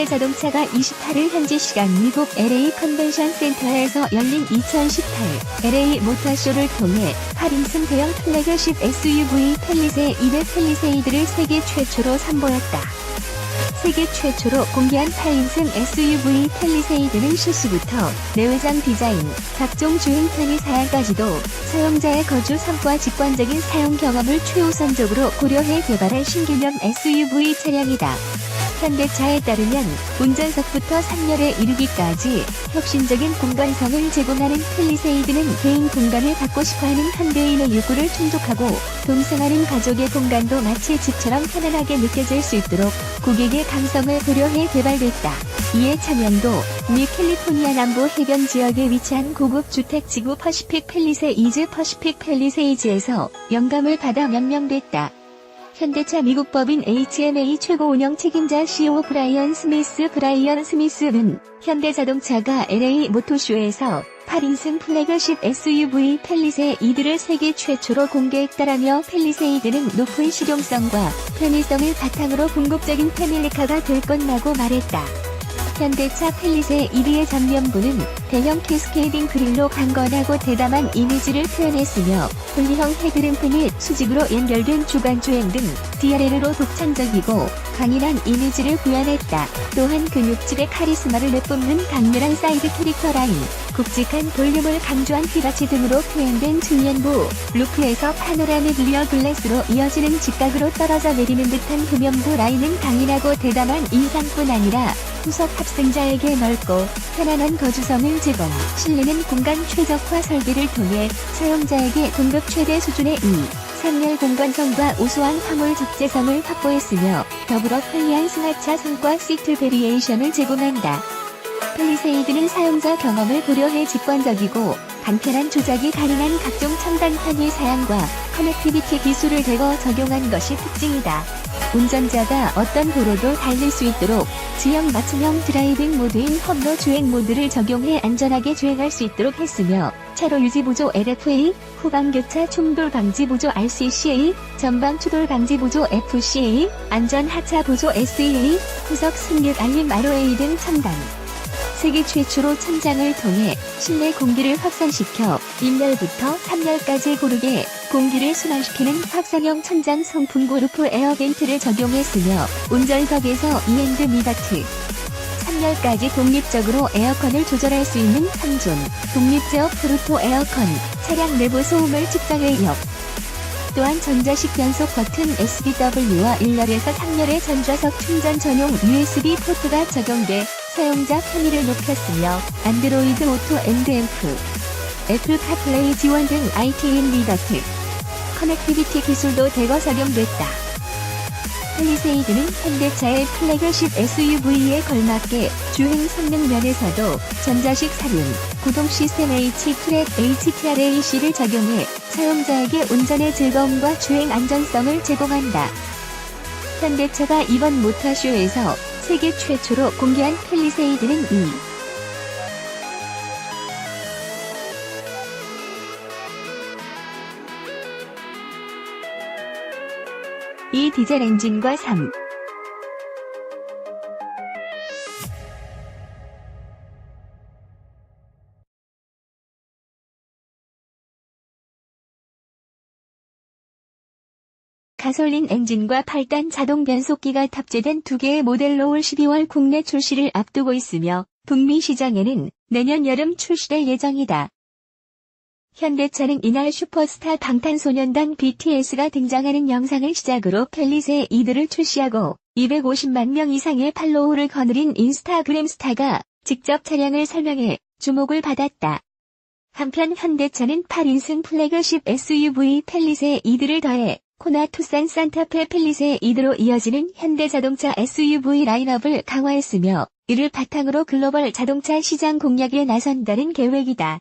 현대자동차가 28일 현지 시간 미국 LA 컨벤션 센터에서 열린 2018 LA 모터쇼를 통해 8인승 대형 플래그십 SUV 펠리세 200 펠리세이드를 세계 최초로 선보였다. 세계 최초로 공개한 8인승 SUV 펠리세이드는 실시부터 내외장 디자인, 각종 주행 편의 사양까지도 사용자의 거주 삶과 직관적인 사용 경험을 최우선적으로 고려해 개발한 신개념 SUV 차량이다. 현대차에 따르면 운전석부터 3열에 이르기까지 혁신적인 공간성을 제공하는 펠리세이드는 개인 공간을 갖고 싶어하는 현대인의 욕구를 충족하고 동생하는 가족의 공간도 마치 집처럼 편안하게 느껴질 수 있도록 고객의 감성을 고려해 개발됐다. 이에 차명도 미 캘리포니아 남부 해변 지역에 위치한 고급 주택 지구 퍼시픽 펠리세 이즈 퍼시픽 펠리세이즈에서 영감을 받아 명명됐다. 현대차 미국 법인 HMA 최고 운영 책임자 CEO 브라이언 스미스 브라이언 스미스는 현대자동차가 LA 모토쇼에서 8인승 플래그십 SUV 펠리세 이드를 세계 최초로 공개했다라며 펠리세이드는 높은 실용성과 편의성을 바탕으로 궁극적인 패밀리카가 될 것이라고 말했다. 현대차 펠리세 1위의 전면부는 대형 캐스케이딩 그릴로 강건하고 대담한 이미지를 표현했으며 분리형 헤드램프 및 수직으로 연결된 주간주행 등 DRL로 독창적이고 강인한 이미지를 구현했다. 또한 근육질의 카리스마를 내뿜는 강렬한 사이드 캐릭터 라인, 굵직한 볼륨을 강조한 휘바치 등으로 표현된 측면부, 루프에서 파노라믹 리어 글래스로 이어지는 직각으로 떨어져 내리는 듯한 후면부 라인은 강인하고 대담한 인상뿐 아니라 후석 탑승자에게 넓고 편안한 거주성을 제공, 실내는 공간 최적화 설계를 통해 사용자에게 등급 최대 수준의 2, 3열 공간성과 우수한 화물 적재성을 확보했으며 더불어 편리한 승하차 성과 시트 베리에이션을 제공한다. 펠리세이드는 사용자 경험을 고려해 직관적이고 간편한 조작이 가능한 각종 첨단 편의 사양과 커넥티비티 기술을 대거 적용한 것이 특징이다. 운전자가 어떤 도로도 달릴 수 있도록 지형 맞춤형 드라이빙 모드인 험로 주행 모드를 적용해 안전하게 주행할 수 있도록 했으며 차로 유지 보조 LFA, 후방 교차 충돌 방지 보조 RCCA, 전방 추돌 방지 보조 FCA, 안전 하차 보조 SEA, 후석 승객 알림 ROA 등 첨단 세계 최초로 천장을 통해 실내 공기를 확산시켜 1열부터 3열까지 고르게 공기를 순환시키는 확산형 천장 송풍구 루프 에어벤트를 적용했으며 운전석에서 이엔드 미다트 3열까지 독립적으로 에어컨을 조절할 수 있는 3존 독립제어 프루토 에어컨 차량 내부 소음을 측정의 역. 또한 전자식 변속 버튼 SBW와 1열에서 3열의 전좌석 충전 전용 USB 포트가 적용돼 사용자 편의를 높였으며 안드로이드 오토 엔드앰프, 애플 카플레이 지원 등 IT인 리더트, 커넥티비티 기술도 대거 적용됐다. 펠리세이드는 현대차의 플래그십 SUV에 걸맞게 주행 성능 면에서도 전자식 사륜, 구동 시스템 H-트랙 HTRAC를 적용해 사용자에게 운전의 즐거움과 주행 안전성을 제공한다. 현대차가 이번 모터쇼에서 세계 최초로 공개한 펠리세이드는 이 이 디젤 엔진과 3. 가솔린 엔진과 8단 자동 변속기가 탑재된 두 개의 모델로 올 12월 국내 출시를 앞두고 있으며 북미 시장에는 내년 여름 출시될 예정이다. 현대차는 이날 슈퍼스타 방탄소년단 BTS가 등장하는 영상을 시작으로 펠리세 이들을 출시하고 250만 명 이상의 팔로우를 거느린 인스타그램 스타가 직접 차량을 설명해 주목을 받았다. 한편 현대차는 8인승 플래그십 SUV 펠리세 이들을 더해 코나 투싼 산타페 펠리세 이드로 이어지는 현대자동차 SUV 라인업을 강화했으며 이를 바탕으로 글로벌 자동차 시장 공략에 나선다는 계획이다.